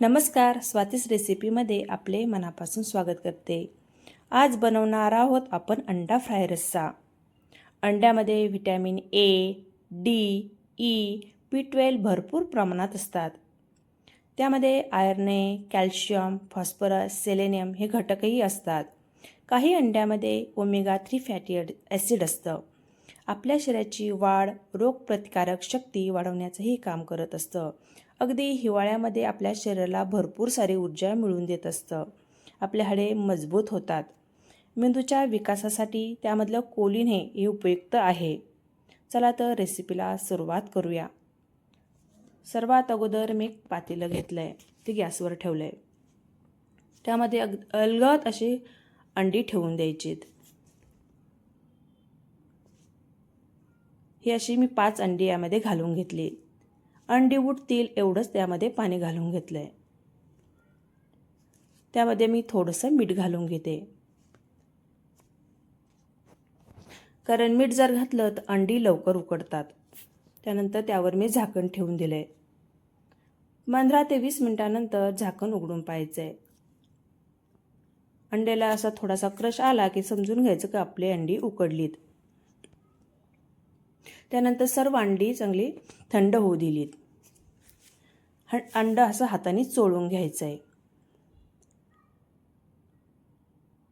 नमस्कार स्वातीस रेसिपीमध्ये आपले मनापासून स्वागत करते. आज बनवणार आहोत आपण अंडा फ्राय रस्सा. अंड्यामध्ये vitamin A D E P twelve भरपूर प्रमाणात असतात. त्यामध्ये आयर्ने कॅल्शियम फॉस्फरस सेलेनियम हे घटकही असतात. काही अंड्यामध्ये ओमेगा थ्री फॅटी ॲसिड असतं. आपल्या शरीराची वाढ रोगप्रतिकारक शक्ती वाढवण्याचंही काम करत असतं. अगदी हिवाळ्यामध्ये आपल्या शरीराला भरपूर सारी ऊर्जा मिळवून देत असतं. आपले हाडे मजबूत होतात. मेंदूच्या विकासासाठी त्यामधलं कोलिन हे उपयुक्त आहे. चला तर रेसिपीला सुरुवात करूया. सर्वात अगोदर मी एक पातेलं घेतलं आहे ते गॅसवर ठेवलं आहे त्यामध्ये अग अलगद अशी अंडी ठेवून द्यायचीत. ही अशी मी पाच अंडी यामध्ये घालून घेतली. अंडी उठतील एवढंच त्यामध्ये पाणी घालून घेतलं आहे त्यामध्ये मी थोडंसं मीठ घालून घेते. कारण मीठ जर घातलं तर अंडी लवकर उकडतात. त्यानंतर त्यावर मी झाकण ठेवून दिलं आहे पंधरा ते वीस मिनटानंतर झाकण उघडून पाहायचं आहे अंड्याला असा थोडासा क्रश आला की समजून घ्यायचं की आपली अंडी उकडलीत. त्यानंतर सर्व अंडी चांगली थंड होऊ दिलीत. ह अंड असं हाताने चोळून घ्यायचं आहे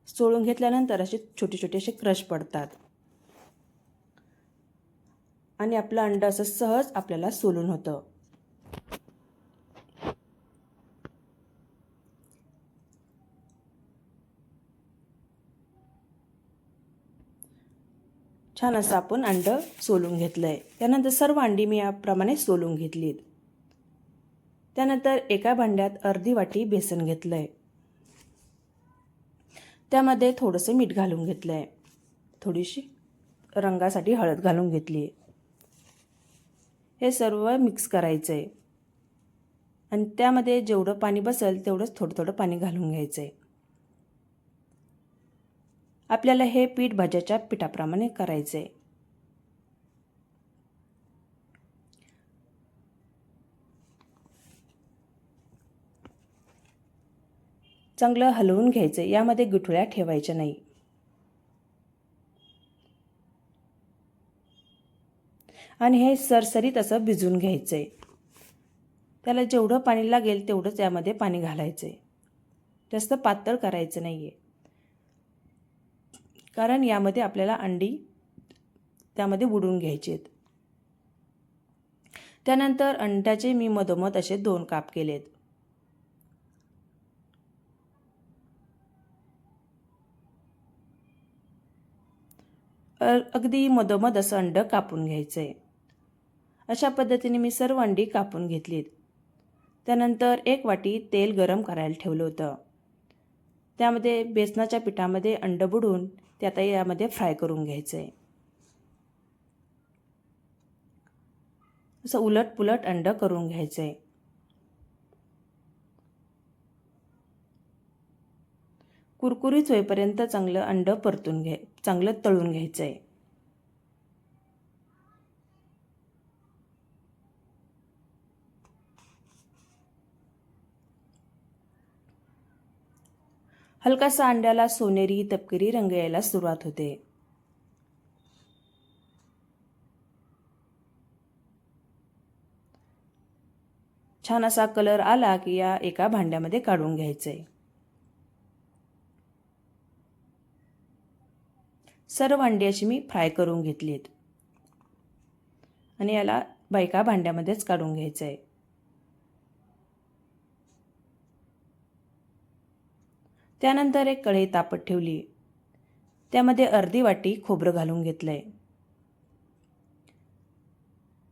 चोळून घेतल्यानंतर असे छोटे छोटे असे क्रश पडतात. आणि आपलं अंड असं सहज आपल्याला सोलून होतं. छान असं आपण अंड सोलून घेतलं आहे त्यानंतर सर्व अंडी मी याप्रमाणे सोलून घेतलीत. त्यानंतर एका भांड्यात अर्धी वाटी बेसन घेतलं आहे त्यामध्ये थोडंसं मीठ घालून घेतलं आहे थोडीशी रंगासाठी हळद घालून घेतली आहे. हे सर्व मिक्स करायचं आहे आणि त्यामध्ये जेवढं पाणी बसेल तेवढंच थोडं थोडं पाणी घालून घ्यायचं आहे आपल्याला हे पीठ भाज्याच्या पिठाप्रमाणे करायचं आहे चांगलं हलवून घ्यायचं यामध्ये गुठळ्या ठेवायच्या नाही. आणि हे सरसरीत असं भिजून घ्यायचं आहे त्याला जेवढं पाणी लागेल तेवढंच यामध्ये पाणी घालायचं आहे जास्त पातळ करायचं नाही आहे कारण यामध्ये आपल्याला अंडी त्यामध्ये बुडून घ्यायचे आहेत त्यानंतर अंड्याचे मी मधोमध असे दोन काप केलेत. अगदी मधोमध असं अंड कापून घ्यायचं आहे अशा पद्धतीने मी सर्व अंडी कापून घेतलीत. त्यानंतर एक वाटी तेल गरम करायला ठेवलं होतं. त्यामध्ये बेसनाच्या पिठामध्ये अंड बुडून ते आता यामध्ये फ्राय करून घ्यायचं आहे असं उलट पुलट अंड करून घ्यायचं आहे कुरकुरीत होईपर्यंत चांगलं अंड परतून घ्याय चांगलं तळून घ्यायचं आहे हलकासा अंड्याला सोनेरी तपकिरी रंग यायला सुरुवात होते. छान असा कलर आला की या एका भांड्यामध्ये काढून घ्यायचं आहे सर्व अंडी अशी मी फ्राय करून घेतली आहेत आणि याला बायका भांड्यामध्येच काढून घ्यायचं आहे त्यानंतर एक कढई तापत ठेवली. त्यामध्ये अर्धी वाटी खोबरं घालून घेतलं आहे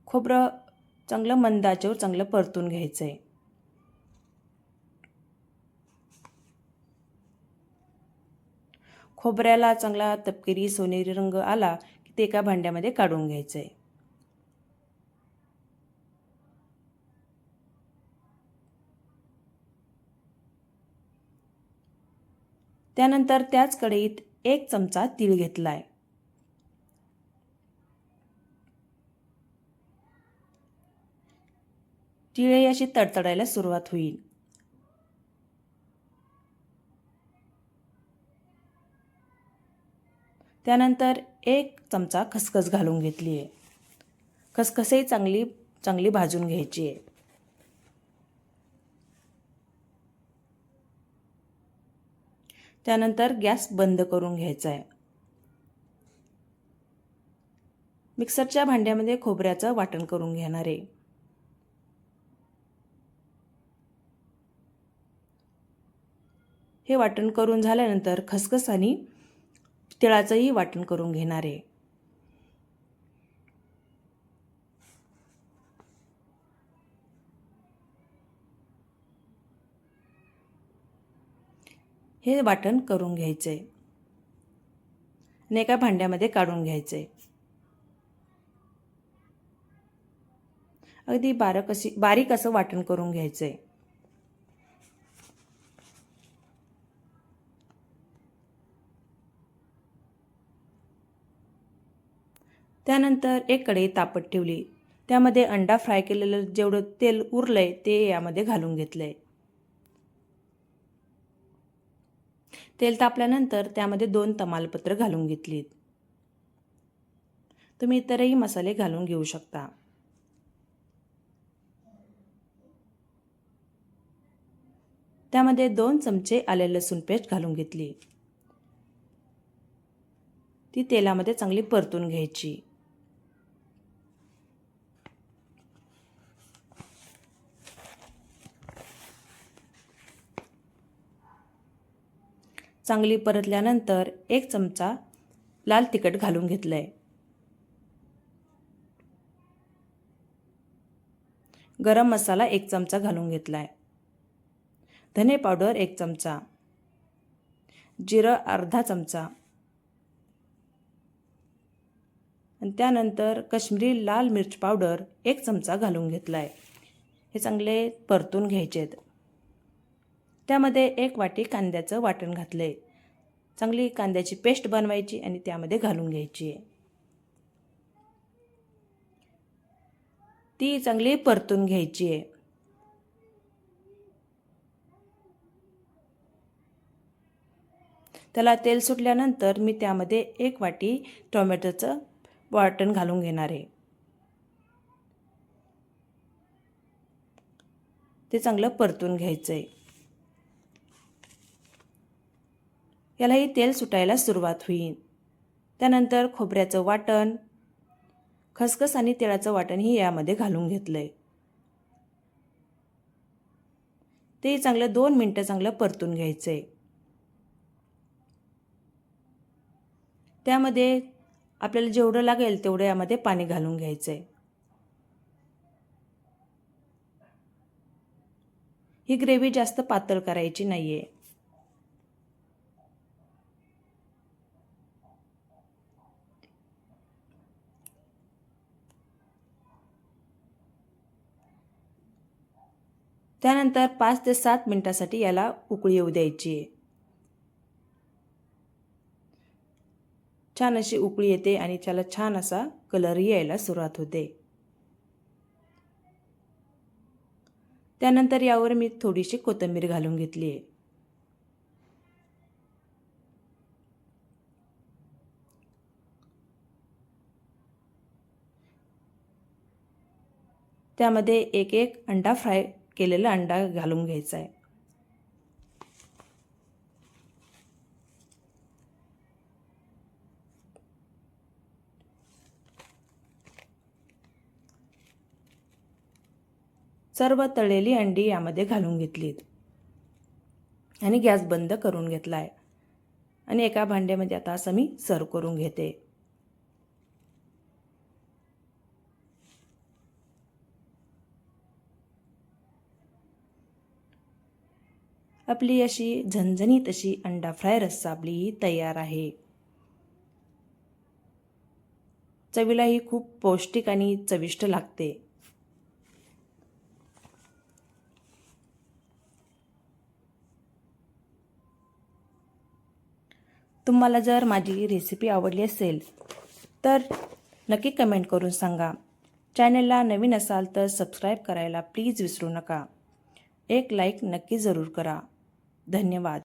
खोबरं चांगलं मंदाच्यावर चांगलं परतून घ्यायचं आहे खोबऱ्याला चांगला तपकिरी सोनेरी रंग आला की ते एका भांड्यामध्ये काढून घ्यायचं आहे त्यानंतर त्याच कढईत एक चमचा तीळ घेतला आहे तिळे अशी तडतडायला सुरुवात होईल. त्यानंतर एक चमचा खसखस घालून घेतली आहे. खसखसही चांगली चांगली भाजून घ्यायची आहे. त्यानंतर गॅस बंद करून घ्यायचा आहे. मिक्सरच्या भांड्यामध्ये खोबऱ्याचं वाटण करून घेणार आहे. हे वाटण करून झाल्यानंतर खसखस आणि तिळाचंही वाटण करून घेणार आहे. हे वाटण करून घ्यायचं आहे आणि एका भांड्यामध्ये काढून घ्यायचं आहे अगदी बारक अशी बारीक असं वाटण करून घ्यायचं आहे त्यानंतर एक कढई तापत ठेवली. त्यामध्ये अंडा फ्राय केलेलं जेवढं तेल उरलंय ते यामध्ये घालून घेतलंय. तेल तापल्यानंतर त्यामध्ये दोन तमालपत्र घालून घेतलीत. तुम्ही इतरही मसाले घालून घेऊ शकता. त्यामध्ये दोन चमचे आले लसूण पेस्ट घालून घेतली. ती तेलामध्ये चांगली परतून घ्यायची. चांगली परतल्यानंतर एक चमचा लाल तिखट घालून घेतलं आहे गरम मसाला एक चमचा घालून घेतला आहे धने पावडर एक चमचा. जिरं अर्धा चमचा. आणि त्यानंतर कश्मीरी लाल मिरच पावडर एक चमचा घालून घेतला आहे हे चांगले परतून घ्यायचे आहेत त्यामध्ये एक वाटी कांद्याचं वाटण घातलं आहे चांगली कांद्याची पेस्ट बनवायची आणि त्यामध्ये घालून घ्यायची. आहे ती चांगली परतून घ्यायची. आहे त्याला तेल सुटल्यानंतर मी त्यामध्ये एक वाटी टोमॅटोचं वाटण घालून घेणार आहे. ते चांगलं परतून घ्यायचं आहे यालाही तेल सुटायला सुरुवात होईल. त्यानंतर खोबऱ्याचं वाटण खसखस आणि तिळाचं वाटणही यामध्ये घालून घेतलं आहे ते चांगलं दोन मिनटं चांगलं परतून घ्यायचं आहे त्यामध्ये आपल्याला जेवढं लागेल तेवढं यामध्ये पाणी घालून घ्यायचं आहे ही ग्रेव्ही जास्त पातळ करायची नाही आहे त्यानंतर पाच ते सात मिनटासाठी याला उकळी येऊ द्यायची. आहे छान अशी उकळी येते आणि त्याला छान असा कलरही यायला सुरुवात होते. त्यानंतर यावर मी थोडीशी कोथिंबीर घालून घेतली आहे. त्यामध्ये एक एक अंडा फ्राय केलेला अंडा घालून घ्यायचा आहे. सर्व तळलेली अंडी यामध्ये घालून घेतलीत. आणि गॅस बंद करून घेतला आहे आणि एका भांड्यामध्ये आता असं मी सर्व करून घेते. आपली अशी झणझणीत अशी अंडा फ्राय रस्सा आपली ही तयार आहे. चवीला ही खूप पौष्टिक आणि चविष्ट लागते. तुम्हाला जर माझी रेसिपी आवडली असेल तर नक्की कमेंट करून सांगा. चॅनलला नवीन असाल तर सबस्क्राईब करायला प्लीज विसरू नका. एक लाईक नक्की जरूर करा. धन्यवाद.